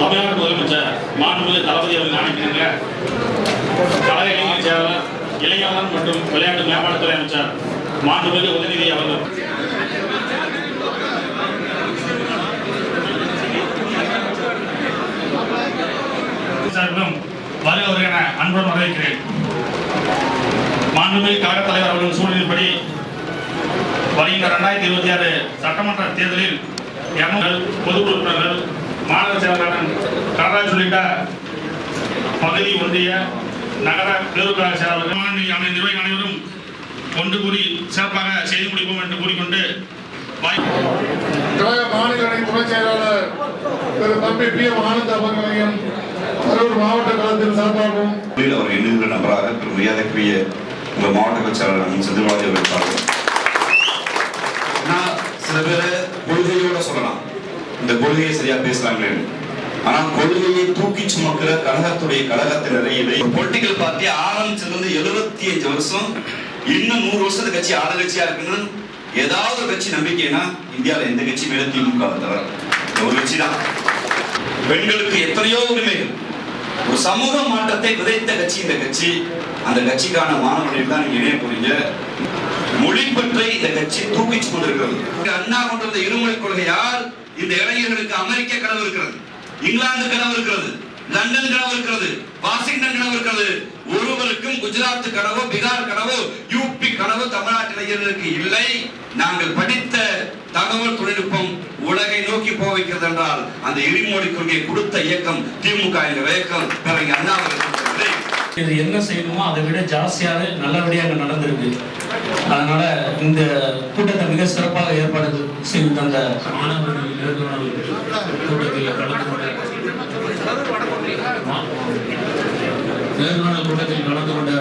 தமிழ்நாடு முதலமைச்சர் மாண்புமிகு தளபதி அவர்கள் காணிக்கின்ற கலை இளைஞர் செயலாளர் இளைஞர்கள் மற்றும் விளையாட்டு மேம்பாட்டுத்துறை அமைச்சர் மாண்புமிகு உதயநிதி அவர்கள். சார்பிலும் வருக என அன்புடன் வரவேற்கிறேன். மாண்புமிகு கழக தலைவர் அவர்களின் சூழலின்படி வருகின்ற ரெண்டாயிரத்தி இருபத்தி ஆறு சட்டமன்ற தேர்தலில் இருநூறு பொது உறுப்பினர்கள் மாநகர செயலாளர் கடராஜ் உள்ளிட்ட பகுதி ஒன்றிய நகர பேரூராட்சி செயலாளர்கள் மாநில அமைச்சர் அனைவரும் ஒன்று கூறி சிறப்பாக செய்து முடிப்போம் என்று கூறிக்கொண்டு கழக மாநில துணை செயலாளர் திரு தம்பி பி எம் ஆனந்த் அவர்களையும் கரூர் மாவட்ட கழகத்தின் சார்பாகவும் அவர் எண்ணுகிற நபராக திரு மரியாதைக்குரிய உங்கள் மாவட்ட கட்சியாளர் செந்தில்வாதி அவர்கள் நான் சில பேர் கொள்கையோட சொல்லலாம். இந்த கொள்கையை சரியா பேசுறாங்களே ஆனா கொள்கையை தூக்கி சுமக்கிற கழகத்துடைய கழகத்தினரை இதை பொலிட்டிக்கல் பார்ட்டி ஆரம்பிச்சிருந்து எழுபத்தி அஞ்சு வருஷம் இன்னும் நூறு வருஷத்து கட்சி ஆளுங்கட்சியா இருக்குன்னு ஏதாவது ஒரு கட்சி நம்பிக்கைனா இந்தியாவில் எந்த கட்சி மேல திமுக தவிர. இந்த ஒரு கட்சி தான் பெண்களுக்கு எத்தனையோ உரிமைகள் ஒரு சமூக மாற்றத்தை விதைத்த கட்சி இந்த கட்சி. அந்த கட்சிக்கான மாணவர்கள் தான் நீங்க இணைய போறீங்க மொழி மொழிப்பற்றை இந்த கட்சி தூக்கிச்சு கொண்டிருக்கிறது. அண்ணா கொண்டிருந்த வந்த இருமொழி கொள்கையால் இந்த இளைஞர்களுக்கு அமெரிக்க கனவு இருக்கிறது இங்கிலாந்து கனவு இருக்கிறது லண்டன் கனவு இருக்கிறது வாஷிங்டன் கனவு இருக்கிறது. ஒருவருக்கும் குஜராத் கனவு பீகார் கனவு யூபி கனவு தமிழ்நாட்டு இளைஞர்களுக்கு இல்லை. நாங்கள் படித்த தகவல் தொழில்நுட்பம் உலகை நோக்கி போக வைக்கிறது என்றால் அந்த எரிமொழி கொள்கையை கொடுத்த இயக்கம் திமுக என்ற இயக்கம் பிறகு அண்ணா இது என்ன செய்யணுமோ அதை விட ஜாஸ்தியாக நல்லபடியாக நடந்திருக்கு. அதனால இந்த கூட்டத்தை மிக சிறப்பாக ஏற்பாடு செய்து தந்த மாணவர்கள் கூட்டத்தில் கலந்து கொண்ட நேர்காணல் கூட்டத்தில் கலந்து கொண்ட